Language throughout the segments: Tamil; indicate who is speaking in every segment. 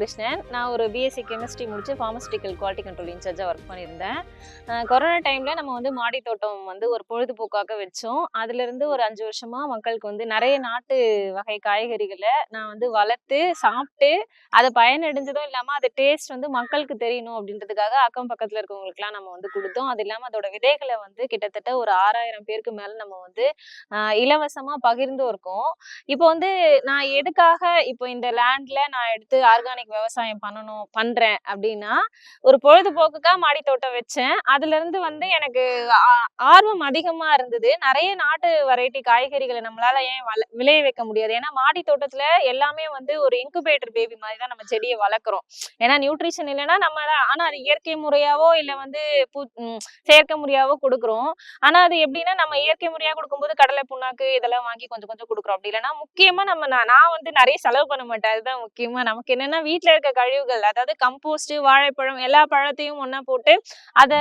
Speaker 1: கிருஷ்ணன். நான் ஒரு பிஎஸ்சி கெமிஸ்ட்ரி முடிச்சு ஃபார்மஸ்டிக்கல் குவாலிட்டி கண்ட்ரோல் இன்சார்ஜாக ஒர்க் பண்ணியிருந்தேன். கொரோனா டைமில் நம்ம வந்து மாடி தோட்டம் வந்து ஒரு பொழுதுபோக்காக வச்சோம். அதுலேருந்து ஒரு அஞ்சு வருஷமாக மக்களுக்கு வந்து நிறைய நாட்டு வகை காய்கறிகளை நான் வந்து வளர்த்து சாப்பிட்டு அதை பயனடைஞ்சதும் இல்லாமல் அது டேஸ்ட் வந்து மக்களுக்கு தெரியணும் அப்படின்றதுக்காக அக்கம் பக்கத்தில் இருக்கவங்களுக்குலாம் நம்ம வந்து கொடுத்தோம். அது இல்லாமல் அதோட விதைகளை வந்து கிட்டத்தட்ட ஒரு ஆறாயிரம் பேருக்கு மேலே நம்ம வந்து இலவசமாக பகிர்ந்து பகிர்ந்தும் இருக்கோம். இப்போ வந்து நான் எதுக்காக இப்போ இந்த லேண்டில் நான் எடுத்து ஆர்கானிக் விவசாயம் பண்ணணும் பண்றேன் அப்படின்னா ஒரு பொழுதுபோக்குக்கா மாடி தோட்டம் வச்சேன். அதுல இருந்து வந்து எனக்கு ஆர்வம் அதிகமா இருந்தது. நிறைய நாட்டு வெரைட்டி காய்கறிகளை நம்மளால ஏன் வள விளைய வைக்க முடியாது. ஏன்னா மாடி தோட்டத்துல எல்லாமே வந்து ஒரு இன்குபேட்டர் பேபி மாதிரி தான் நம்ம செடியை வளர்க்குறோம். ஏன்னா நியூட்ரிஷன் இல்லைன்னா நம்ம ஆனா அது இயற்கை முறையாவோ இல்ல வந்து பூ செயற்கை முறையாவோ கொடுக்குறோம். ஆனா அது எப்படின்னா நம்ம இயற்கை முறையா கொடுக்கும்போது கடலை புண்ணாக்கு இதெல்லாம் வாங்கி கொஞ்சம் கொஞ்சம் கொடுக்குறோம். அப்படி இல்லைன்னா முக்கியமா நம்ம நான் வந்து நிறைய செலவு பண்ண மாட்டேன். அதுதான் முக்கியமா. நமக்கு என்னன்னா வீட்டில் இருக்க கழிவுகள் அதாவது கம்போஸ்ட் வாழைப்பழம் எல்லா பழத்தையும் ஒன்றா போட்டு அதை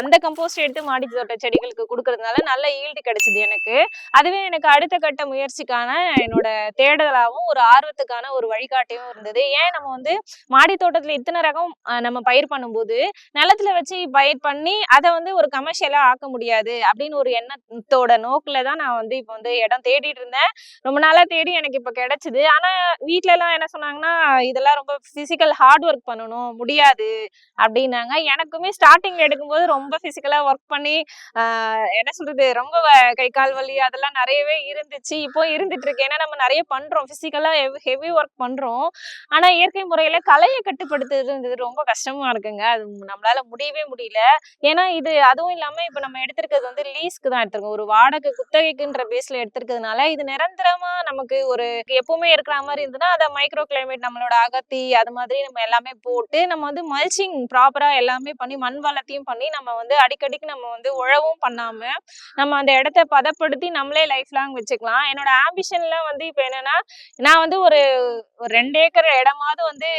Speaker 1: அந்த கம்போஸ்ட் எடுத்து மாடி தோட்ட செடிகளுக்கு கொடுக்கறதுனால நல்ல ஈல்டு கிடைச்சிது எனக்கு. அதுவே எனக்கு அடுத்த கட்ட முயற்சிக்கான என்னோட தேடுதலாகவும் ஒரு ஆர்வத்துக்கான ஒரு வழிகாட்டியும் இருந்தது. ஏன் நம்ம வந்து மாடி தோட்டத்தில் இத்தனை ரகம் நம்ம பயிர் பண்ணும்போது நிலத்துல வச்சு பயிர் பண்ணி அதை வந்து ஒரு கமர்ஷியலாக ஆக்க முடியாது அப்படின்னு ஒரு எண்ணத்தோட நோக்கில் தான் நான் வந்து இப்போ வந்து இடம் தேடிட்டு இருந்தேன். ரொம்ப நாளாக தேடி எனக்கு இப்போ கிடைச்சிது. ஆனால் வீட்டிலலாம் என்ன சொன்னாங்கன்னா இதெல்லாம் ரொம்ப பிசிக்கல் ஹார்ட் ஒர்க் பண்ணணும் முடியாது அப்படின்னாங்க. எனக்குமே ஸ்டார்டிங்ல எடுக்கும்போது ரொம்ப பிசிக்கலா ஒர்க் பண்ணி ஆஹ் என்ன சொல்றது ரொம்ப வ- கை கால் வலி அதெல்லாம் நிறையவே இருந்துச்சு. இப்போ இருந்துட்டு இருக்கு. ஏன்னா நம்ம நிறைய பண்றோம். பிசிக்கலா ஹெவி ஒர்க் பண்றோம். ஆனா இயற்கை முறையில கலையை கட்டுப்படுத்துறது ரொம்ப கஷ்டமா இருக்குங்க. அது நம்மளால முடியவே முடியல. ஏன்னா இது அதுவும் இல்லாம இப்ப நம்ம எடுத்திருக்கிறது வந்து லீஸ்க்கு தான் எடுத்திருக்கோம். ஒரு வாடகை குத்தகைக்குன்ற பேஸ்ல எடுத்திருக்கிறதுனால இது நிரந்தரமா நமக்கு ஒரு எப்பவுமே இருக்கிற மாதிரி இருந்ததுன்னா அதை மைக்ரோ கிளைமேட் நம்மளோட அகத்தி அது மாதிரி நம்ம எல்லாமே போட்டு நம்ம வந்து மல்ச்சிங் ப்ராப்பரா எல்லாமே பண்ணி மண் வளத்தையும் பண்ணி நம்ம வந்து அடிக்கடிக்கு நம்ம வந்து உழவும் பண்ணாம நம்ம அந்த இடத்த பதப்படுத்தி நம்மளே லைஃப் லாங் வச்சுக்கலாம். என்னோட ஆம்பிஷன்ல வந்து இப்போ என்னன்னா நான் வந்து ஒரு ஒரு ரெண்டு ஏக்கர் இடமாவது வந்து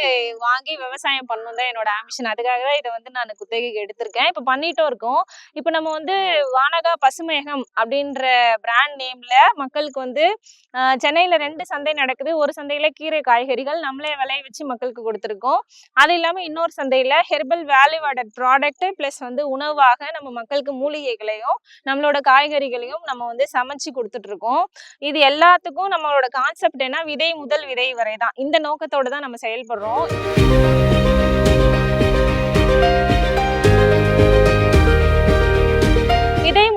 Speaker 1: வாங்கி விவசாயம் பண்ணணும் தான் என்னோட ஆம்பிஷன் அதுக்காக தான் இதை வந்து நான் குத்தகைக்கு எடுத்திருக்கேன். இப்போ பண்ணிட்டும் இருக்கோம். இப்போ நம்ம வந்து வானகா பசுமேகம் அப்படின்ற பிராண்ட் நேம்ல மக்களுக்கு வந்து சென்னையில் சென்னையில ரெண்டு சந்தை நடக்குது. ஒரு சந்தையில கீரை காய்கறிகள் நம்மளே விளைய வச்சு மக்களுக்கு கொடுத்துருக்கோம். அது இல்லாமல் இன்னொரு சந்தையில் herbal value added product plus வந்து உணவாக நம்ம மக்களுக்கு மூலிகைகளையும் நம்மளோட காய்கறிகளையும் நம்ம வந்து சமைச்சு கொடுத்துட்ருக்கோம் இது எல்லாத்துக்கும் நம்மளோட கான்செப்ட் என்ன? விதை முதல் விதை வரை தான் இந்த நோக்கத்தோட தான் நம்ம செயல்படுறோம்.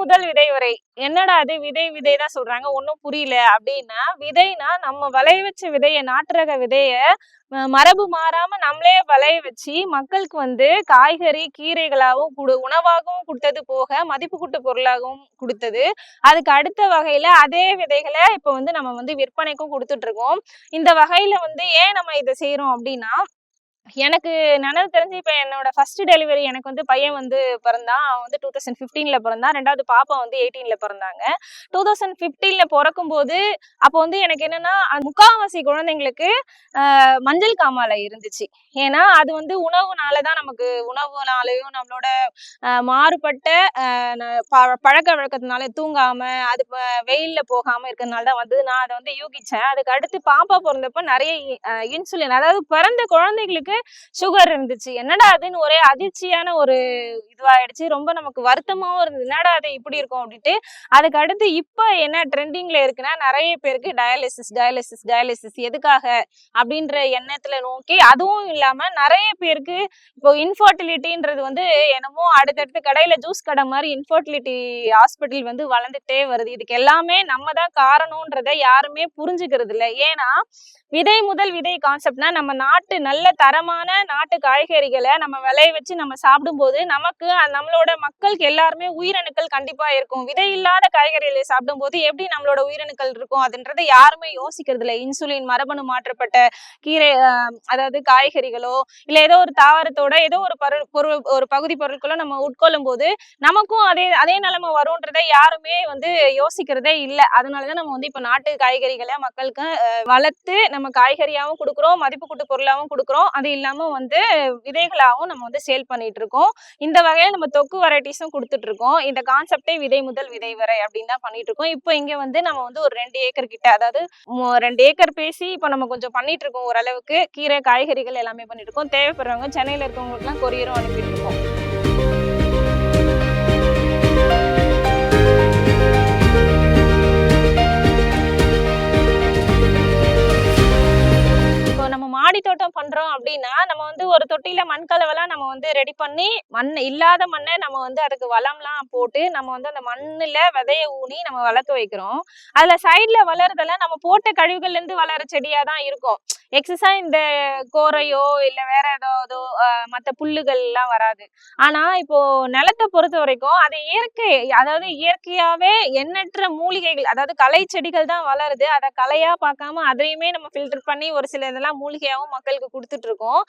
Speaker 1: முதல் விதை வரை என்னடா அது? விதை விதை தான் சொல்றாங்க. ஒன்றும் புரியல. அப்படின்னா விதைனா நம்ம விளைய வச்ச விதைய நாட்டுரக விதைய மரபு மாறாம நம்மளே விளைய வச்சு மக்களுக்கு வந்து காய்கறி கீரைகளாகவும் கொடு உணவாகவும் கொடுத்தது போக மதிப்பு கூட்டு பொருளாகவும் கொடுத்தது. அதுக்கு அடுத்த வகையில அதே விதைகளை இப்போ வந்து நம்ம வந்து விற்பனைக்கும் கொடுத்துட்டு இருக்கோம். இந்த வகையில வந்து ஏன் நம்ம இதை செய்யறோம் அப்படின்னா எனக்கு நினைவு தெரிஞ்சு இப்போ என்னோட ஃபர்ஸ்ட் டெலிவரி எனக்கு வந்து பையன் வந்து பிறந்தான் அவன் வந்து டூ தௌசண்ட் ஃபிஃப்டீனில் பிறந்தான். ரெண்டாவது பாப்பா வந்து எயிட்டீனில் பிறந்தாங்க. டூ தௌசண்ட் ஃபிஃப்டீனில் பிறக்கும்போது அப்போ வந்து எனக்கு என்னன்னா முக்காவாசி குழந்தைங்களுக்கு மஞ்சள் காமாலை இருந்துச்சு. ஏன்னா அது வந்து உணவுனால தான் நமக்கு உணவுனாலையும் நம்மளோட மாறுபட்ட ந- ப- பழக்க வழக்கத்தினால தூங்காம அது ப- வெயில்ல போகாம இருக்கிறதுனால தான் வந்து நான் அதை வந்து யூகிச்சேன். அதுக்கு அடுத்து பாப்பா பிறந்தப்ப நிறைய இன்சுலின் அதாவது பிறந்த குழந்தைகளுக்கு சுகர் இருந்துச்சு. என்னடா அதுன்னு ஒரே அதிர்ச்சியான ஒரு இதுவாயிடுச்சு. ரொம்ப நமக்கு வருத்தமாவும் இருந்தது. என்னடா அது இப்படி இருக்கும்? அப்படின்ட்டு. அதுக்கு அடுத்து இப்போ என்ன ட்ரெண்டிங்ல இருக்குன்னா நிறைய பேருக்கு டயாலிசிஸ் டயாலிசிஸ் டயாலிசிஸ் எதுக்காக அப்படின்ற எண்ணத்துல நோக்கி அதுவும் இல்லாம நிறைய பேருக்கு இப்போ இன்ஃபர்டிலிட்டின்றது வந்து என்னமோ அடுத்தடுத்து கடையில ஜூஸ் கடை மாதிரி இன்ஃபர்டிலிட்டி ஹாஸ்பிட்டல் வந்து வளர்ந்துட்டே வருது. இதுக்கு எல்லாமே நம்ம தான் காரணம்ன்றதை யாருமே புரிஞ்சுக்கிறது இல்லை ஏன்னா விதை முதல் விதை கான்செப்ட்னா நம்ம நாட்டு நல்ல தரமான நாட்டு காய்கறிகளை நம்ம விளைய வச்சு நம்ம சாப்பிடும்போது நமக்கு நம்மளோட மக்களுக்கு எல்லாருமே உயிரணுக்கள் கண்டிப்பா இருக்கும். விதை இல்லாத காய்கறிகளை சாப்பிடும்போது எப்படி நம்மளோட உயிரணுக்கள் இருக்கும் அதுன்றதை யாருமே யோசிக்கிறது இல்லை. இன்சுலின் மரபணு மாற்றப்பட்ட கீரை அதாவது காய்கறிகளோ இல்ல ஏதோ ஒரு தாவரத்தோட ஏதோ ஒரு பொருள் பொருள் ஒரு பகுதி பொருட்களோ நம்ம உட்கொள்ளும் போது நமக்கும் அதே அதே நிலைமை வரும்ன்றதை யாருமே வந்து யோசிக்கிறதே இல்லை. அதனாலதான் நம்ம வந்து இப்ப நாட்டு காய்கறிகளை மக்களுக்கு வளர்த்து நம்ம காய்கறியாவும் கொடுக்குறோம் மதிப்பு கூட்டு பொருளாவும் கொடுக்குறோம். அது இல்லாம வந்து விதைகளாகவும் நம்ம வந்து சேல் பண்ணிட்டு இருக்கோம் இந்த வகையில நம்ம தொக்கு வெரைட்டிஸும் கொடுத்துட்டு இருக்கோம் இந்த கான்செப்டே விதை முதல் விதை வரை அப்படின்னு தான் பண்ணிட்டு இருக்கோம் இப்போ இங்க வந்து நம்ம வந்து ஒரு ரெண்டு ஏக்கர் கிட்ட அதாவது ரெண்டு ஏக்கர் பேசி இப்போ நம்ம கொஞ்சம் பண்ணிட்டு இருக்கோம் ஓரளவுக்கு. கீரை காய்கறிகள் எல்லாமே பண்ணிட்டு இருக்கோம் தேவைப்படுறவங்க சென்னையில இருக்கவங்களுக்குலாம் கொரியரும் அனுப்பிட்டு இருக்கோம் மாடி தோட்டம் பண்றோம் அப்படின்னா நம்ம வந்து ஒரு தொட்டியில மண் கலவெல்லாம் நம்ம வந்து ரெடி பண்ணி மண் இல்லாத மண்ணை நம்ம வந்து அதுக்கு வளம்லாம் போட்டு நம்ம வந்து அந்த மண்ணுல விதைய ஊனி நம்ம வளர்க்க வைக்கிறோம். அதுல சைடுல வளர்றதெல்லாம் நம்ம போட்ட கழிவுகள்ல இருந்து வளர செடியா தான் இருக்கும். எக்ஸஸா இந்த கோரையோ இல்ல வேற ஏதாவது மற்ற புல்லுகள் எல்லாம் வராது. ஆனா இப்போ நிலத்தை பொறுத்த வரைக்கும் அது இயற்கை அதாவது இயற்கையாவே எண்ணற்ற மூலிகைகள் அதாவது களை செடிகள் தான் வளருது. அதை கலையா பார்க்காம அதையுமே நம்ம ஃபில்டர் பண்ணி ஒரு சில இதெல்லாம் மூலிகையாவும் மக்களுக்கு கொடுத்துட்டு இருக்கோம்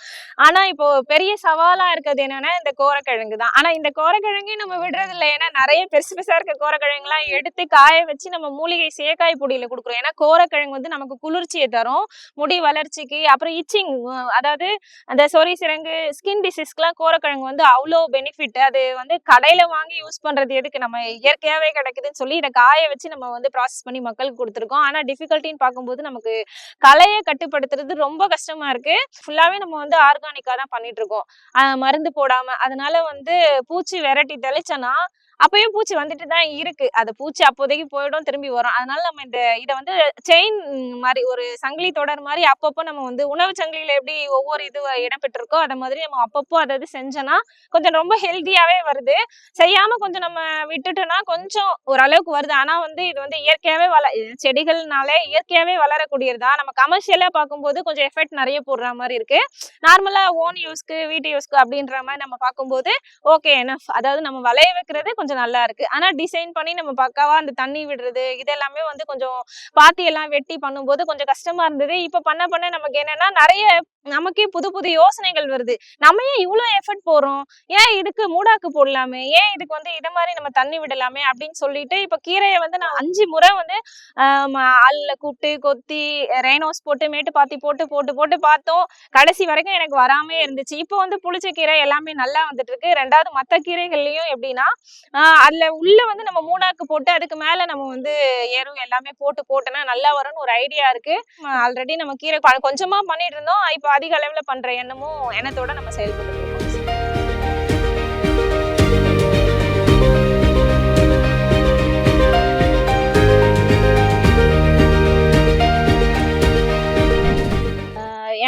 Speaker 1: ஆனா இப்போ பெரிய சவாலா இருக்கிறது என்னன்னா இந்த கோரக்கிழங்கு தான். ஆனா இந்த கோரக்கிழங்கையும் நம்ம விடுறது இல்லை ஏன்னா நிறைய பெருசு பெருசா இருக்க கோரக்கிழங்குலாம் எடுத்து காய வச்சு நம்ம மூலிகை சேக்காய் பொடியில கொடுக்குறோம். ஏன்னா கோரக்கிழங்கு வந்து நமக்கு குளிர்ச்சியை தரும் முடி வளர்ச்சி வளர்ச்சிக்கு அப்புறம் இச்சிங் அதாவது அந்த சொறி சிரங்கு ஸ்கின் டிசீஸ்க்குலாம் கோரக்கிழங்கு வந்து அவ்வளோ பெனிஃபிட் அது வந்து கடையில் வாங்கி யூஸ் பண்ணுறது எதுக்கு? நம்ம இயற்கையாகவே கிடைக்குதுன்னு சொல்லி இதை காய வச்சு நம்ம வந்து ப்ராசஸ் பண்ணி மக்களுக்கு கொடுத்துருக்கோம். ஆனால் டிஃபிகல்ட்டின்னு பார்க்கும்போது நமக்கு கலையை கட்டுப்படுத்துறது ரொம்ப கஷ்டமா இருக்குது ஃபுல்லாகவே நம்ம வந்து ஆர்கானிக்காக தான் பண்ணிட்டு இருக்கோம். மருந்து போடாமல் அதனால வந்து பூச்சி வெரைட்டி தெளிச்சோன்னா அப்பயும் பூச்சி வந்துட்டு தான் இருக்கு. அது பூச்சி அப்போதைக்கு போயிடும் திரும்பி வரும். அதனால நம்ம இந்த இதை வந்து செயின் மாதிரி ஒரு சங்கிலி தொடர் மாதிரி அப்பப்போ நம்ம வந்து உணவு சங்கிலியில எப்படி ஒவ்வொரு இது இடம்பெற்றிருக்கோ அதை மாதிரி நம்ம அப்பப்போ அதை செஞ்சோம்னா செஞ்சோன்னா கொஞ்சம் ரொம்ப ஹெல்த்தியாவே வருது. செய்யாம கொஞ்சம் நம்ம விட்டுட்டோம்னா கொஞ்சம் ஓரளவுக்கு வருது. ஆனா வந்து இது வந்து இயற்கையாவே வள செடிகள்னாலே இயற்கையாவே வளரக்கூடியதுதான். நம்ம கமர்ஷியலா பார்க்கும்போது கொஞ்சம் எஃபெக்ட் நிறைய போடுற மாதிரி இருக்கு. நார்மலா ஓன் யூஸ்க்கு வீட்டு யூஸ்க்கு அப்படின்ற மாதிரி நம்ம பார்க்கும்போது ஓகே என்ன அதாவது நம்ம வளைய வைக்கிறது கொஞ்சம் நல்லா இருக்கு. ஆனா டிசைன் பண்ணி நம்ம பக்காவா அந்த தண்ணி விடுறது இதெல்லாமே வந்து கொஞ்சம் பாத்தி எல்லாம் வெட்டி பண்ணும்போது கொஞ்சம் கஷ்டமா இருந்தது. இப்ப பண்ண பண்ண நமக்கு என்னன்னா நிறைய நமக்கே புது புது யோசனைகள் வருது. நம்ம ஏன் இவ்வளோ எஃபர்ட் போடுறோம் ஏன் இதுக்கு மூடாக்கு போடலாமே? ஏன் இதுக்கு வந்து இத மாதிரி நம்ம தண்ணி விடலாமே? அப்படின்னு சொல்லிட்டு இப்போ கீரையை வந்து நான் அஞ்சு முறை வந்து ஆஹ் ஆள்ல கூப்பிட்டு கொத்தி ரெய்னோஸ் போட்டு மேட்டு பாத்தி போட்டு போட்டு போட்டு பார்த்தோம். கடைசி வரைக்கும் எனக்கு வராமே இருந்துச்சு. இப்போ வந்து புளிச்ச கீரை எல்லாமே நல்லா வந்துட்டு இருக்கு. ரெண்டாவது மற்ற கீரைகள்லயும் எப்படின்னா அதில் அதுல உள்ள வந்து நம்ம மூடாக்கு போட்டு அதுக்கு மேல நம்ம வந்து எரு எல்லாமே போட்டு போட்டோன்னா நல்லா வரும்னு ஒரு ஐடியா இருக்கு. ஆல்ரெடி நம்ம கீரை கொஞ்சமாக கொஞ்சமா பண்ணிட்டு இருந்தோம். இப்போ அதிக அளவில் பண்ணுற எண்ணமும் எண்ணத்தோட நம்ம செயல்பட்டு இருக்கோம்.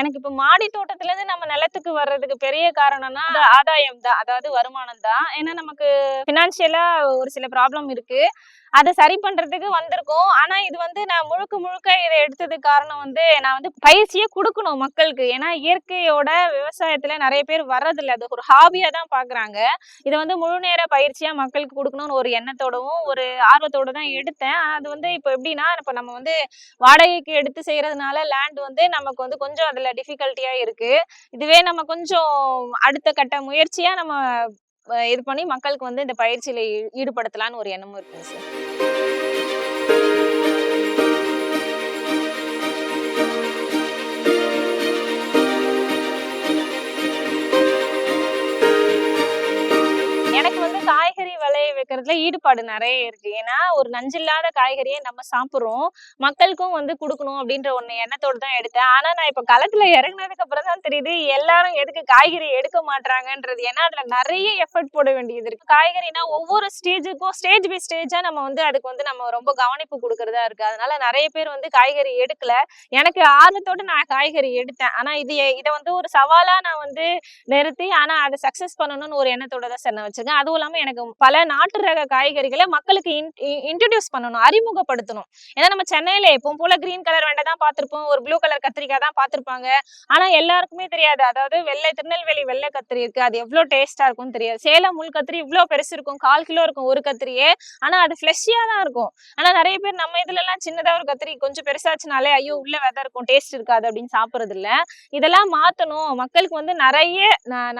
Speaker 1: எனக்கு இப்ப மாடி தோட்டத்துல இருந்து நம்ம நிலத்துக்கு வர்றதுக்கு பெரிய காரணம்னா ஆதாயம் தான். அதாவது வருமானம் தான். ஏன்னா நமக்கு பினான்சியலா ஒரு சில ப்ராப்ளம் இருக்கு. அதை சரி பண்றதுக்கு வந்திருக்கோம். ஆனா இது வந்து நான் முழுக்க முழுக்க இதை எடுத்ததுக்கு காரணம் வந்து நான் வந்து பயிற்சியே கொடுக்கணும் மக்களுக்கு. ஏன்னா இயற்கையோட விவசாயத்துல நிறைய பேர் வர்றதில்ல. அது ஒரு ஹாபியா தான் பாக்குறாங்க. இதை வந்து முழு நேர பயிற்சியா மக்களுக்கு கொடுக்கணும்னு ஒரு எண்ணத்தோடவும் ஒரு ஆர்வத்தோட தான் எடுத்தேன். அது வந்து இப்போ எப்படின்னா இப்போ நம்ம வந்து வாடகைக்கு எடுத்து செய்யறதுனால லேண்ட் வந்து நமக்கு வந்து கொஞ்சம் அதுல டிஃபிகல்ட்டியா இருக்கு. இதுவே நம்ம கொஞ்சம் அடுத்த கட்ட முயற்சியா நம்ம இது பண்ணி மக்களுக்கு வந்து இந்த பயிற்சியில ஈடுபடுத்தலாம்னு ஒரு எண்ணமும் இருக்குங்க சார் வைக்கிறதுல ஈடுபாடு நிறைய இருக்கு. ஏன்னா ஒரு நஞ்சில்லாத காய்கறியை நம்ம சாப்பிடுறோம். மக்களுக்கும் வந்து கொடுக்கணும் அப்படின்ற ஒன்று எண்ணத்தோடு தான் எடுத்தேன். ஆனா நான் இப்போ களத்துல இறங்குனதுக்கு அப்புறம் தான் தெரியுது எல்லாரும் எதுக்கு காய்கறி எடுக்க மாட்றாங்கன்றது. ஏன்னா அதுல நிறைய எஃபர்ட் போட வேண்டியது இருக்கு. காய்கறினா ஒவ்வொரு ஸ்டேஜுக்கும் ஸ்டேஜ் பை ஸ்டேஜா நம்ம வந்து அதுக்கு வந்து நம்ம ரொம்ப கவனிப்பு கொடுக்கறதா இருக்கு. அதனால நிறைய பேர் வந்து காய்கறி எடுக்கல. எனக்கு ஆர்வத்தோட நான் காய்கறி எடுத்தேன். ஆனா இது இதை வந்து ஒரு சவாலா நான் வந்து நிறுத்தி ஆனா அதை சக்சஸ் பண்ணணும்னு ஒரு எண்ணத்தோட தான் சார் நான் வச்சிருக்கேன். அதுவும் இல்லாம எனக்கு பல நாட்டு ரக காய்கறிகளை மக்களுக்கு இன்ட்ரடியூஸ் பண்ணணும் அறிமுகப்படுத்தணும். ஏன்னா நம்ம சென்னையில எப்பவும் போல கிரீன் கலர் வெண்டை தான் பார்த்திருப்போம் ஒரு ப்ளூ கலர் கத்திரிக்காய் தான் பார்த்திருப்பாங்க. ஆனா எல்லாருக்குமே தெரியாது. அதாவது வெள்ளை திருநெல்வேலி வெள்ளை கத்திரி இருக்கு அது எவ்வளவு டேஸ்டா இருக்கும்னு தெரியாது. சேலம் முள் கத்திரி இவ்வளவு பெருசு இருக்கும் கால் கிலோ இருக்கும் ஒரு கத்திரியே. ஆனா அது ஃப்ளஷியா தான் இருக்கும். ஆனா நிறைய பேர் நம்ம இதுல எல்லாம் சின்னதா ஒரு கத்திரி கொஞ்சம் பெருசாச்சுனாலே ஐயோ உள்ள விதை இருக்கும் டேஸ்ட் இருக்காது அப்படின்னு சாப்பிடுறது இல்ல இதெல்லாம் மாத்தணும். மக்களுக்கு வந்து நிறைய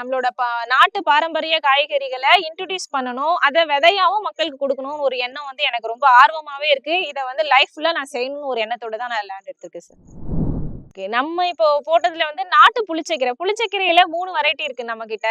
Speaker 1: நம்மளோட நாட்டு பாரம்பரிய காய்கறிகளை இன்ட்ரடியூஸ் பண்ணணும். அதை விதையாவும் மக்களுக்கு கொடுக்கணும்னு ஒரு எண்ணம் வந்து எனக்கு ரொம்ப ஆர்வமாவே இருக்கு. இதை வந்து லைஃப்ல நான் செய்யணும்னு ஒரு எண்ணத்தோட தான் நான் லேண்ட் எடுத்திருக்கேன் சார் ஓகே. நம்ம இப்போ போட்டதுல வந்து நாட்டு புளிச்சக்கீரை. புளிச்சக்கீரையில மூணு வெரைட்டி இருக்கு நம்ம கிட்ட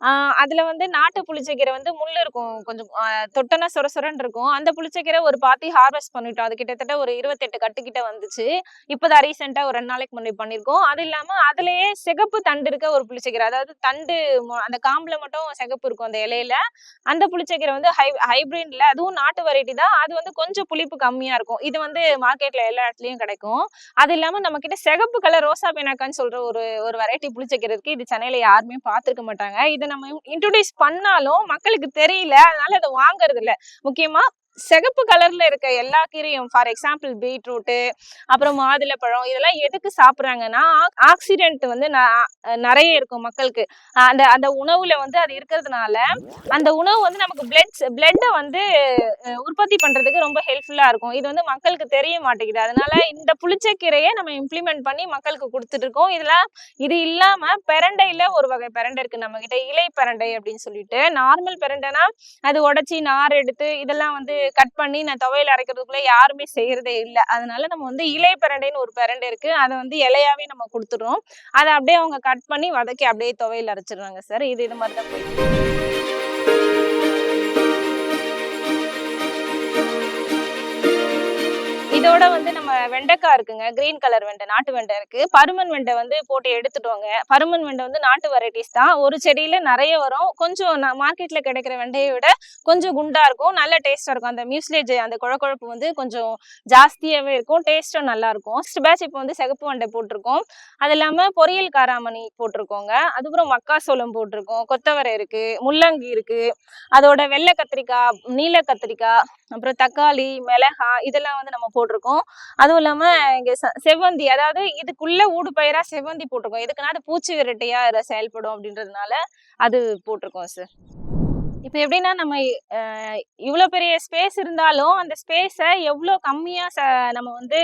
Speaker 1: ஆஹ் அதுல வந்து நாட்டு புளிச்சக்கீரை வந்து முள்ளு இருக்கும். கொஞ்சம் தொட்டனா சொர சொரன்னு இருக்கும். அந்த புளிச்சக்கீரை ஒரு பாத்தி ஹார்வெஸ்ட் பண்ணிட்டோம். அது கிட்டத்தட்ட ஒரு இருபத்தெட்டு கட்டுக்கிட்ட வந்துச்சு. இப்போதான் ரீசெண்டா ஒரு ரெண்டு நாளைக்கு முன்னாடி பண்ணிருக்கோம். அது இல்லாம அதுலயே சிகப்பு தண்டு இருக்க ஒரு புளிச்சக்கீரை. அதாவது தண்டு அந்த காம்புல மட்டும் சிகப்பு இருக்கும் அந்த இலையில. அந்த புளிச்சக்கீரை வந்து ஹை ஹைபிரிட்ல அதுவும் நாட்டு வெரைட்டி தான். அது வந்து கொஞ்சம் புளிப்பு கம்மியா இருக்கும். இது வந்து மார்க்கெட்ல எல்லா இடத்துலயும் கிடைக்கும். அது இல்லாம நம்ம கிட்ட சிகப்பு கலர் ரோசா பேனாக்கான்னு சொல்ற ஒரு ஒரு வெரைட்டி புளிச்சக்கீரை இருக்கு இது சென்னையில யாருமே பார்த்திருக்க மாட்டாங்க. இதை நம்ம இன்ட்ரோடியூஸ் பண்ணாலும் மக்களுக்கு தெரியல. அதனால அதை வாங்குறது இல்ல முக்கியமா சிகப்பு கலர்ல இருக்க எல்லா கீரையும் ஃபார் எக்ஸாம்பிள் பீட்ரூட்டு அப்புறம் மாதுளப்பழம் இதெல்லாம் எதுக்கு சாப்பிட்றாங்கன்னா ஆக்சிடென்ட் வந்து நிறைய இருக்கும் மக்களுக்கு. அந்த அந்த உணவுல வந்து அது இருக்கிறதுனால அந்த உணவு வந்து நமக்கு பிளட் பிளட்டை வந்து உற்பத்தி பண்றதுக்கு ரொம்ப ஹெல்ப்ஃபுல்லா இருக்கும். இது வந்து மக்களுக்கு தெரிய மாட்டேங்குது. அதனால இந்த புளிச்சக்கீரையை நம்ம இம்ப்ளிமெண்ட் பண்ணி மக்களுக்கு கொடுத்துட்டு இருக்கோம் இதெல்லாம் இது இல்லாம பெரண்டையில ஒரு வகை பெரண்டை இருக்கு. நம்ம கிட்ட இலை பெரண்டை அப்படின்னு சொல்லிட்டு நார்மல் பெரண்டைனா அது உடைச்சி நார் எடுத்து இதெல்லாம் வந்து கட் பண்ணி நான் துவையல் அரைக்கிறதுக்குள்ள யாருமே செய்யறதே இல்லை. அதனால நம்ம வந்து இலை பிரண்டைன்னு ஒரு பிரண்டை இருக்கு. அதை வந்து இலையாவே நம்ம கொடுத்துடுறோம். அதை அப்படியே அவங்க கட் பண்ணி வதக்கி அப்படியே துவையல் அரைச்சிடுறாங்க சார். இது இது மாதிரி தான் போயிட்டு இதோட வந்து நம்ம வெண்டைக்காய் இருக்குங்க. கிரீன் கலர் வெண்டை நாட்டு வெண்டை இருக்கு. பருமன் வெண்டை வந்து போட்டு எடுத்துட்டோங்க. பருமன் வெண்டை வந்து நாட்டு வெரைட்டிஸ் தான். ஒரு செடியில நிறைய வரும். கொஞ்சம் மார்க்கெட்ல கிடைக்கிற வெண்டையை விட கொஞ்சம் குண்டா இருக்கும். நல்ல டேஸ்டா இருக்கும். அந்த மியூஸ்லேஜ் அந்த குழக்குழப்பு வந்து கொஞ்சம் ஜாஸ்தியாவே இருக்கும். டேஸ்டும் நல்லா இருக்கும். ஃபர்ஸ்ட் பேட்ச் இப்போ வந்து சிகப்பு வெண்டை போட்டிருக்கோம். அது இல்லாம பொரியல் காராமணி போட்டிருக்கோங்க. அதுக்கப்புறம் மக்காசோளம் போட்டிருக்கோம். கொத்தவரை இருக்கு முள்ளங்கி இருக்கு. அதோட வெள்ளை கத்திரிக்காய் நீல கத்திரிக்காய் அப்புறம் தக்காளி மிளகாய் இதெல்லாம் வந்து நம்ம போட்டிருக்கோம். அதுவும் இல்லாம இங்க செவ்வந்தி அதாவது இதுக்குள்ள ஊடு பயிரா செவ்வந்தி போட்டிருக்கோம். எதுக்குன்னா அது பூச்சி விரட்டையா செயல்படும் அப்படின்றதுனால அது போட்டிருக்கோம் சார் இப்போ எப்படின்னா நம்ம இவ்வளோ பெரிய ஸ்பேஸ் இருந்தாலும் அந்த ஸ்பேஸை எவ்வளோ கம்மியாக ச நம்ம வந்து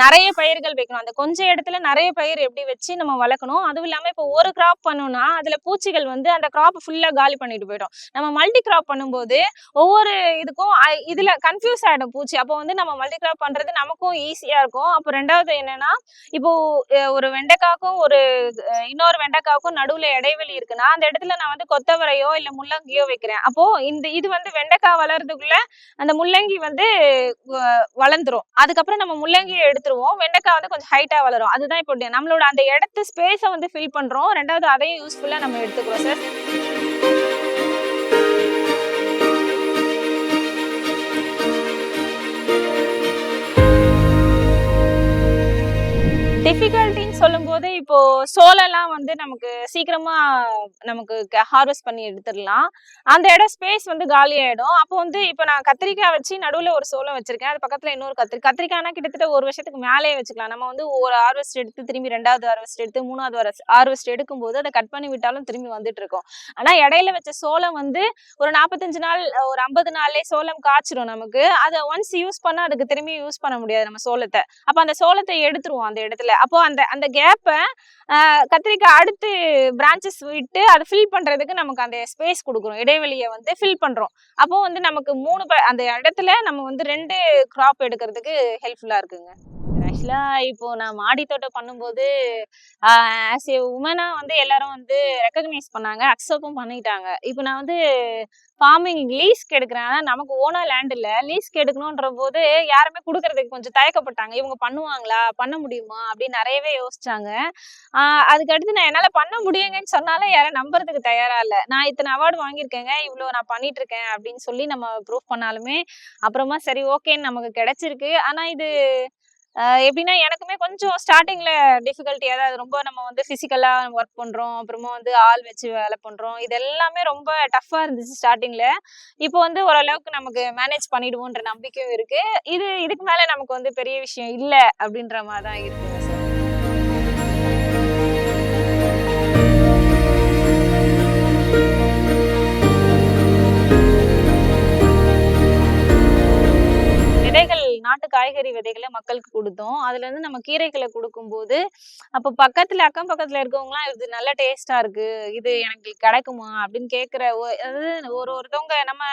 Speaker 1: நிறைய பயிர்கள் வைக்கணும். அந்த கொஞ்ச இடத்துல நிறைய பயிர் எப்படி வச்சு நம்ம வளர்க்கணும். அதுவும் இல்லாமல் இப்போ ஒரு கிராப் பண்ணோம்னா அதில் பூச்சிகள் வந்து அந்த கிராப் ஃபுல்லாக காலி பண்ணிட்டு போயிடும். நம்ம மல்டி கிராப் பண்ணும்போது ஒவ்வொரு இதுக்கும் இதில் கன்ஃபியூஸ் ஆகிடும் பூச்சி. அப்போ வந்து நம்ம மல்டி கிராப் பண்ணுறது நமக்கும் ஈஸியாக இருக்கும். அப்போ ரெண்டாவது என்னன்னா இப்போ ஒரு வெண்டைக்காக்கும் ஒரு இன்னொரு வெண்டைக்காக்கும் நடுவில் இடைவெளி இருக்குன்னா அந்த இடத்துல நான் வந்து கொத்தவரையோ இல்லை முள்ளங்க முள்ளங்கியோ வைக்கிறேன். அப்போ இந்த இது வந்து வெண்டைக்காய் வளர்றதுக்குள்ள அந்த முள்ளங்கி வந்து வளர்ந்துரும். அதுக்கப்புறம் நம்ம முள்ளங்கியை எடுத்துருவோம். வெண்டைக்காய் வந்து கொஞ்சம் ஹைட்டா வளரும். அதுதான் இப்போ நம்மளோட அந்த இடத்து ஸ்பேஸை வந்து ஃபில் பண்றோம். ரெண்டாவது அதையும் யூஸ்ஃபுல்லா நம்ம எடுத்துக்கிறோம் சார் டிஃபிகல்ட்டின்னு சொல்லும்போது இப்போ சோளம்லாம் வந்து நமக்கு சீக்கிரமா நமக்கு ஹார்வெஸ்ட் பண்ணி எடுத்துடலாம். அந்த இடம் ஸ்பேஸ் வந்து காலி ஆயிடும். அப்போ வந்து இப்போ நான் கத்திரிக்காய் வச்சு நடுவுல ஒரு சோளம் வச்சிருக்கேன். அது பக்கத்துல இன்னொரு கத்திரி கத்திரிக்காய்னா கிட்டத்தட்ட ஒரு வருஷத்துக்கு மேலேயே வச்சுக்கலாம். நம்ம வந்து ஒரு ஹார்வெஸ்ட் எடுத்து திரும்பி ரெண்டாவது ஹார்வெஸ்ட் எடுத்து மூணாவது ஹார்வெஸ்ட் எடுக்கும்போது அதை கட் பண்ணி விட்டாலும் திரும்பி வந்துட்டு இருக்கோம் ஆனா இடையில வச்ச சோளம் வந்து ஒரு நாற்பத்தஞ்சு நாள் ஒரு ஐம்பது நாள்லயே சோளம் காய்ச்சிரும் நமக்கு. அதை ஒன்ஸ் யூஸ் பண்ணா அதுக்கு திரும்பி யூஸ் பண்ண முடியாது நம்ம சோளத்தை. அப்ப அந்த சோளத்தை எடுத்துருவோம் அந்த இடத்துல. அப்போ அந்த அந்த கேப்பை கத்திரிக்காய் அடுத்து பிரான்ச்சஸ் விட்டு அதை ஃபில் பண்றதுக்கு நமக்கு அந்த ஸ்பேஸ் கொடுக்குறோம் இடைவெளியை வந்து ஃபில் பண்றோம். அப்போ வந்து நமக்கு மூணு ப- அந்த இடத்துல நம்ம வந்து ரெண்டு கிராப் எடுக்கிறதுக்கு ஹெல்ப்ஃபுல்லா இருக்குங்க. ஆக்சுவலா இப்போ நான் மாடி தோட்டம் பண்ணும்போது ஆஸ் ஏ உமனா வந்து எல்லாரும் வந்து ரெக்கக்னைஸ் பண்ணாங்க அக்செப்டும் பண்ணிட்டாங்க. இப்போ நான் வந்து ஃபார்மிங் லீஸ்க்கு எடுக்கிறேன் நமக்கு ஓனா லேண்ட் இல்லை. லீஸ்க்கு எடுக்கணும்ன்ற போது யாருமே கொடுக்கறதுக்கு கொஞ்சம் தயக்கப்பட்டாங்க. இவங்க பண்ணுவாங்களா? பண்ண முடியுமா? அப்படின்னு நிறையவே யோசிச்சாங்க. அதுக்கு அடுத்து நான் என்னால் பண்ண முடியுங்கன்னு சொன்னாலும் யாரும் நம்புறதுக்கு தயாரா இல்லை. நான் இத்தனை அவார்டு வாங்கியிருக்கேங்க. இவ்வளோ நான் பண்ணிட்டு இருக்கேன் அப்படின்னு சொல்லி நம்ம ப்ரூவ் பண்ணாலுமே அப்புறமா சரி ஓகேன்னு நமக்கு கிடைச்சிருக்கு. ஆனால் இது எப்படின்னா எனக்குமே கொஞ்சம் ஸ்டார்டிங்ல டிஃபிகல்ட்டி அதாவது ரொம்ப நம்ம வந்து பிசிக்கலா ஒர்க் பண்றோம் அப்புறமா வந்து ஆள் வச்சு வேலை பண்றோம். இது எல்லாமே ரொம்ப டஃப்பாக இருந்துச்சு ஸ்டார்டிங்ல இப்போ வந்து ஓரளவுக்கு நமக்கு மேனேஜ் பண்ணிடுவோன்ற நம்பிக்கையும் இருக்கு. இது இதுக்கு மேல நமக்கு வந்து பெரிய விஷயம் இல்லை அப்படின்ற மாதிரி தான் இருக்குங்க சார் விதைகள் நாட்டு காய்கறி விதைகளை மக்களுக்கு கொடுத்தோம். அதுல இருந்து நம்ம கீரைகளை கொடுக்கும்போது அப்ப பக்கத்துல அக்கம் பக்கத்துல இருக்கவங்களாம் இது நல்ல டேஸ்டா இருக்கு. இது எனக்கு கிடைக்குமா? அப்படின்னு கேக்குற ஒ- அதாவது ஒரு ஒருத்தவங்க நம்ம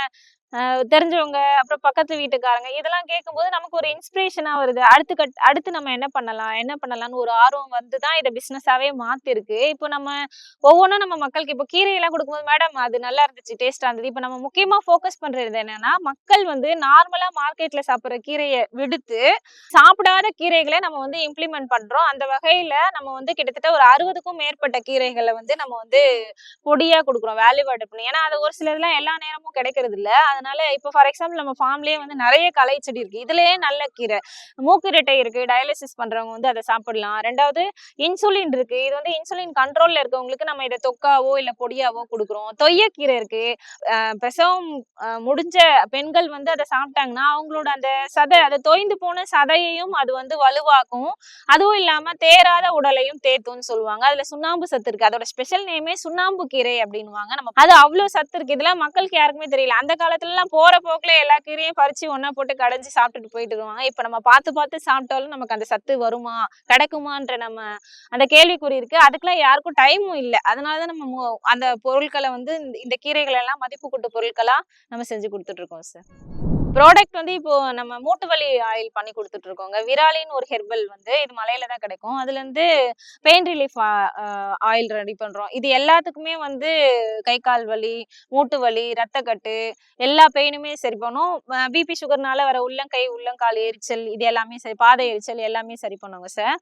Speaker 1: தெரிஞ்சவங்க அப்புறம் பக்கத்து வீட்டுக்காரங்க இதெல்லாம் கேட்கும்போது நமக்கு ஒரு இன்ஸ்பிரேஷனா வருது. அடுத்து கட் அடுத்து நம்ம என்ன பண்ணலாம்? என்ன பண்ணலாம்னு ஒரு ஆர்வம் வந்து தான் இதை பிசினஸாவே மாத்திருக்கு. இப்போ நம்ம ஒவ்வொன்றும் நம்ம மக்களுக்கு இப்போ கீரையெல்லாம் கொடுக்கும்போது மேடம் அது நல்லா இருந்துச்சு டேஸ்டா இருந்தது. இப்போ நம்ம முக்கியமா ஃபோக்கஸ் பண்றது என்னன்னா மக்கள் வந்து நார்மலா மார்க்கெட்ல சாப்பிட்ற கீரையை விடுத்து சாப்பிடாத கீரைகளை நம்ம வந்து இம்ப்ளிமெண்ட் பண்றோம். அந்த வகையில நம்ம வந்து கிட்டத்தட்ட ஒரு அறுபதுக்கும் மேற்பட்ட கீரைகளை வந்து நம்ம வந்து பொடியா கொடுக்குறோம் வேல்யூ ஆட் பண்ணி. ஏன்னா அது ஒரு சிலதுலாம் எல்லா நேரமும் கிடைக்கிறது இல்ல. அதனால இப்போ ஃபார் எக்ஸாம்பிள் நம்ம ஃபார்ம்லயே வந்து நிறைய களை செடி இருக்கு. இதுலயே நல்ல கீரை. மூக்கிரட்டை இருக்கு டயாலிசிஸ் பண்றவங்க வந்து அதை சாப்பிடலாம். ரெண்டாவது இன்சுலின் இருக்கு. இது வந்து இன்சுலின் கண்ட்ரோல்ல இருக்கவங்களுக்கு நம்ம இதை தொக்காவோ இல்ல பொடியாவோ கொடுக்குறோம். தொய்யக்கீரை இருக்கு. பிரசவம் முடிஞ்ச பெண்கள் வந்து அதை சாப்பிட்டாங்கன்னா அவங்களோட அந்த சதை அதை தொய்ந்து போன சதையையும் அது வந்து வலுவாக்கும். அதுவும் இல்லாம தேராத உடலையும் தேத்தும்னு சொல்லுவாங்க. அதுல சுண்ணாம்பு சத்து இருக்கு. அதோட ஸ்பெஷல் நேமே சுண்ணாம்பு கீரை அப்படின்வாங்க நம்ம. அது அவ்வளவு சத்து இருக்கு. இதெல்லாம் மக்களுக்கு யாருக்குமே தெரியல. அந்த காலத்துல எல்லாம் போற போக்குல எல்லா கீரையும் பறிச்சு ஒண்ணா போட்டு கடைஞ்சி சாப்பிட்டுட்டு போயிட்டு வருவாங்க இப்ப நம்ம பார்த்து பார்த்து சாப்பிட்டாலும் நமக்கு அந்த சத்து வருமா? கிடைக்குமான்ற நம்ம அந்த கேள்விக்குறி இருக்கு. அதுக்கெல்லாம் யாருக்கும் டைமும் இல்லை. அதனாலதான் நம்ம அந்த பொருட்களை வந்து இந்த- இந்த கீரைகள் எல்லாம் மதிப்பு கூட்டு பொருட்களா நம்ம செஞ்சு கொடுத்துட்டு இருக்கோம் சார் ப்ராடக்ட் வந்து இப்போ நம்ம மூட்டு வலி ஆயில் பண்ணி கொடுத்துட்டு இருக்கோங்க விராலின்னு ஒரு ஹெர்பல் வந்து இது மலையில தான் கிடைக்கும். அதுல இருந்து பெயின் ரிலீஃப் ஆயில் ரெடி பண்றோம். இது எல்லாத்துக்குமே வந்து கை கால் வலி மூட்டு வலி ரத்தக்கட்டு எல்லா பெயினுமே சரி பண்ணும். பிபி சுகர்னால வர உள்ளங்கை உள்ளங்கால் எரிச்சல் இது எல்லாமே சரி பாதை எரிச்சல் எல்லாமே சரி பண்ணுவாங்க சார்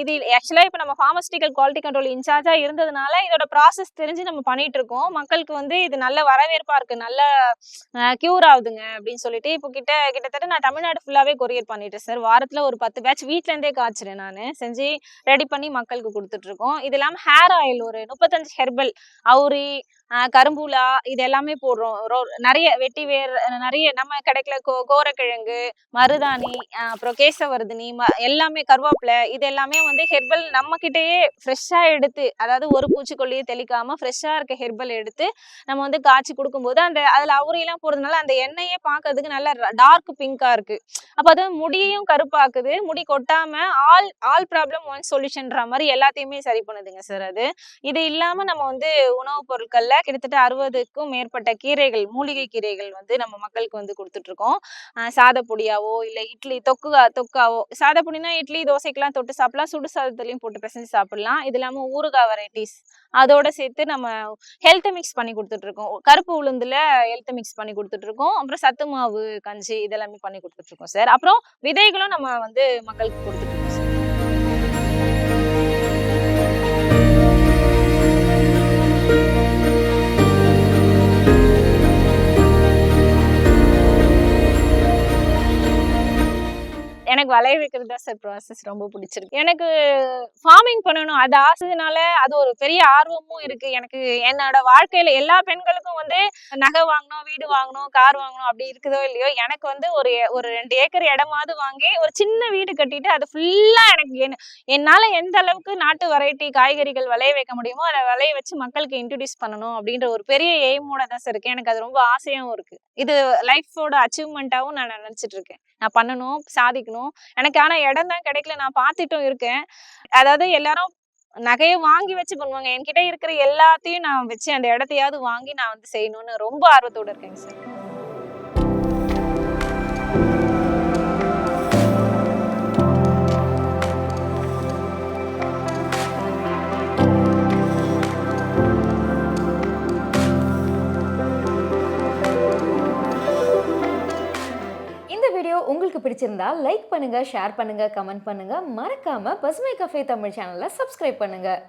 Speaker 1: இது ஆக்சுவலா இப்போ நம்ம ஃபார்மஸ்டிக்கல் குவாலிட்டி கண்ட்ரோல் இன்சார்ஜா இருந்ததுனால இதோட ப்ராசஸ் தெரிஞ்சு நம்ம பண்ணிட்டு இருக்கோம் மக்களுக்கு வந்து இது நல்ல வரவேற்பா இருக்கு. நல்ல கியூர் ஆகுதுங்க அப்படின்னு சொல்லிட்டு இப்போ கிட்ட கிட்டத்தட்ட நான் தமிழ்நாடு ஃபுல்லாவே கொரியர் பண்ணிட்டேன் சார் வாரத்துல ஒரு பத்து பேட்ச் வீட்ல இருந்தே காய்ச்சிறேன் நான். செஞ்சு ரெடி பண்ணி மக்களுக்கு கொடுத்துட்டு இருக்கோம். இது இல்லாம ஹேர் ஆயில் ஒரு முப்பத்தஞ்சு ஹெர்பல் அவுரி கரும்பூலா இது எல்லாமே போடுறோம். ரோ- நிறைய வெட்டி வேர் நிறைய நம்ம கிடைக்கல கோ கோரக்கிழங்கு மருதாணி அப்புறம் கேசவர்தினி ம எல்லாமே கருவேப்பிலை இது எல்லாமே வந்து ஹெர்பல் நம்ம கிட்டேயே ஃப்ரெஷ்ஷாக எடுத்து அதாவது ஒரு பூச்சிக்கொல்லியை தெளிக்காம ஃப்ரெஷ்ஷாக இருக்க ஹெர்பல் எடுத்து நம்ம வந்து காய்ச்சி கொடுக்கும்போது அந்த அதுல அவுரியெல்லாம் போடுறதுனால அந்த எண்ணெயே பாக்குறதுக்கு நல்ல டார்க் பிங்கா இருக்கு. அப்ப அது முடியும் கருப்பாக்குது. முடி கொட்டாம ஆல் ஆல் ப்ராப்ளம் ஒன் சொல்யூஷன்ற மாதிரி எல்லாத்தையுமே சரி பண்ணுதுங்க சார் அது. இது இல்லாம நம்ம வந்து உணவுப் பொருட்கள்ல கிட்டத்தட்ட அறுபதுக்கும் மேற்பட்ட கீரைகள் மூலிகை கீரைகள் வந்து நம்ம மக்களுக்கு வந்து கொடுத்துட்டு இருக்கோம் சாதப்பொடியாவோ இல்ல இட்லி தொக்கு தொக்காவோ சாதப்பொடினா இட்லி தோசைக்கெல்லாம் தொட்டு சாப்பிடலாம். சுடு சாதத்துலயும் போட்டு பிசைஞ்சு சாப்பிடலாம். இது இல்லாம ஊறுகாய் வெரைட்டிஸ் அதோட சேர்த்து நம்ம ஹெல்த் மிக்ஸ் பண்ணி கொடுத்துட்டு இருக்கோம் கருப்பு உளுந்துல ஹெல்த் மிக்ஸ் பண்ணி கொடுத்துட்டு இருக்கோம் அப்புறம் சத்து மாவு கஞ்சி இதெல்லாமே பண்ணி கொடுத்துட்டு இருக்கோம் சார். அப்புறம் விதைகளும் நம்ம வந்து மக்களுக்கு கொடுத்துட்டு எனக்கு வளைய வைக்கிறது தான் சார் ப்ராசஸ் ரொம்ப பிடிச்சிருக்கு. எனக்கு ஃபார்மிங் பண்ணணும் அது ஆசைனால அது ஒரு பெரிய ஆர்வமும் இருக்கு. எனக்கு என்னோட வாழ்க்கையில எல்லா பெண்களுக்கும் வந்து நகை வாங்கணும் வீடு வாங்கணும் கார் வாங்கணும் அப்படி இருக்குதோ இல்லையோ எனக்கு வந்து ஒரு ஒரு ரெண்டு ஏக்கர் இடமாவது வாங்கி ஒரு சின்ன வீடு கட்டிட்டு அது ஃபுல்லா எனக்கு என்னால எந்த அளவுக்கு நாட்டு வெரைட்டி காய்கறிகள் விளைய வைக்க முடியுமோ அதை விளைய வச்சு மக்களுக்கு இன்ட்ரடியூஸ் பண்ணணும் அப்படின்ற ஒரு பெரிய எய்மோட தான் சார் இருக்கு. எனக்கு அது ரொம்ப ஆசையாகவும் இருக்கு. இது லைஃபோட அச்சீவ்மெண்ட்டாவும் நான் நினைச்சிட்டு இருக்கேன் நான் பண்ணணும் சாதிக்கணும். எனக்கு ஆனா இடம் தான் கிடைக்கல. நான் பார்த்துட்டும் இருக்கேன். அதாவது எல்லாரும் நகையை வாங்கி வச்சு பண்ணுவாங்க. என்கிட்ட இருக்கிற எல்லாத்தையும் நான் வச்சு அந்த இடத்தையாவது வாங்கி நான் வந்து செய்யணும்னு ரொம்ப ஆர்வத்தோட இருக்கேங்க சார்.
Speaker 2: வீடியோ உங்களுக்கு பிடிச்சிருந்தா லைக் பண்ணுங்கள் ஷேர் பண்ணுங்கள் கமெண்ட் பண்ணுங்கள் மறக்காமல் பசுமை கஃபே தமிழ் சேனலை சப்ஸ்கிரைப் பண்ணுங்கள்